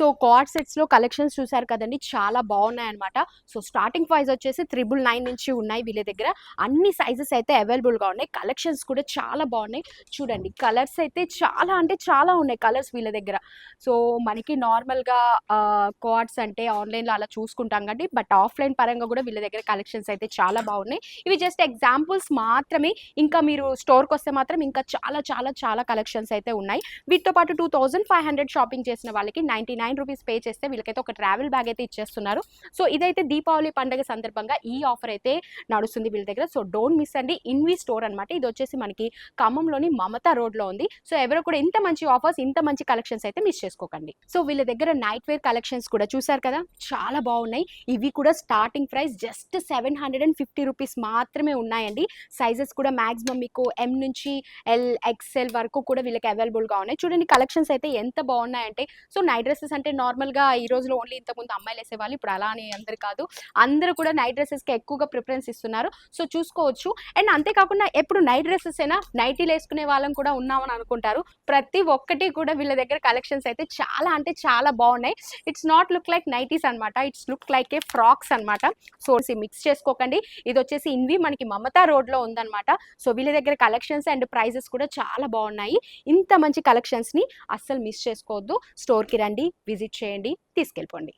So card సెట్స్లో collections చూసారు కదండి చాలా బాగున్నాయి అనమాట సో స్టార్టింగ్ ప్రైస్ వచ్చేసి త్రిబుల్ నైన్ నుంచి ఉన్నాయి వీళ్ళ దగ్గర. అన్ని సైజెస్ అయితే అవైలబుల్గా ఉన్నాయి. కలెక్షన్స్ కూడా చాలా బాగున్నాయి. చూడండి కలర్స్ అయితే చాలా అంటే చాలా ఉన్నాయి కలర్స్ వీళ్ళ దగ్గర. సో మనకి నార్మల్గా కార్డ్స్ అంటే ఆన్లైన్లో అలా చూసుకుంటాం కండి బట్ ఆఫ్లైన్ పరంగా కూడా వీళ్ళ దగ్గర కలెక్షన్స్ అయితే చాలా బాగున్నాయి. ఇవి జస్ట్ ఎగ్జాంపుల్స్ మాత్రమే. ఇంకా మీరు స్టోర్కి వస్తే మాత్రం ఇంకా చాలా చాలా చాలా కలెక్షన్స్ అయితే ఉన్నాయి. వీటితో పాటు two thousand five hundred shopping చేసిన వాళ్ళకి నైంటీ నైన్ రూపీస్ పే చేస్తే వీళ్ళకైతే ఒక ట్రావెల్ బ్యాగ్ అయితే ఇచ్చేస్తున్నారు. సో ఇదైతే దీపావళి పండుగ సందర్భంగా ఈ ఆఫర్ అయితే నడుస్తుంది వీళ్ళ దగ్గర. సో డోంట్ మిస్ అండి ఇన్వి స్టోర్ అనమాట ఇది వచ్చేసి మనకి ఖమ్మంలోని మమతా రోడ్లో ఉంది. సో ఎవరు కూడా ఇంత మంచి ఆఫర్స్ ఇంత మంచి కలెక్షన్స్ అయితే మిస్ చేసుకోకండి. సో వీళ్ళ దగ్గర నైట్ వేర్ కలెక్షన్స్ కూడా చూసారు కదా? చాలా బాగున్నాయి. ఇవి కూడా starting price just seven hundred and fifty rupees మాత్రమే ఉన్నాయండి. సైజెస్ కూడా మాక్సిమం మీకు ఎం నుంచి ఎల్ ఎక్స్ఎల్ వరకు కూడా వీళ్ళకి అవైలబుల్గా ఉన్నాయి. చూడండి కలెక్షన్స్ అయితే ఎంత బాగున్నాయంటే సో నైట్ డ్రెస్సెస్ అంటే నార్మల్గా ఈ రోజులో ఓన్లీ ఇంతకుముందు అమ్మాయిలు వేసేవాళ్ళు ఇప్పుడు అలా అని అందరు కాదు. అందరూ కూడా నైట్ డ్రెస్సెస్కి ఎక్కువగా ప్రిఫరెన్స్ ఇస్తున్నారు. సో చూసుకోవచ్చు. అండ్ అంతేకాకుండా ఎప్పుడు నైట్ డ్రెస్సెస్ అయినా నైటీలు వేసుకునే వాళ్ళం కూడా ఉన్నామని అనుకుంటారు. ప్రతి ఒక్కటి కూడా వీళ్ళ దగ్గర కలెక్షన్స్ అయితే చాలా అంటే చాలా బాగున్నాయి. It's not look like nighties అనమాట it's look like a frocks అనమాట సో మిక్స్ చేసుకోకండి. ఇది వచ్చేసి ఇన్వి మనకి మమతా రోడ్లో ఉందన్నమాట. సో వీళ్ళ దగ్గర కలెక్షన్స్ అండ్ ప్రైజెస్ కూడా చాలా బాగున్నాయి. ఇంత మంచి కలెక్షన్స్ని అస్సలు మిస్ చేసుకోవద్దు. స్టోర్కి రండి. విజిట్ చేయండి తీసుకెళ్ళిపోండి.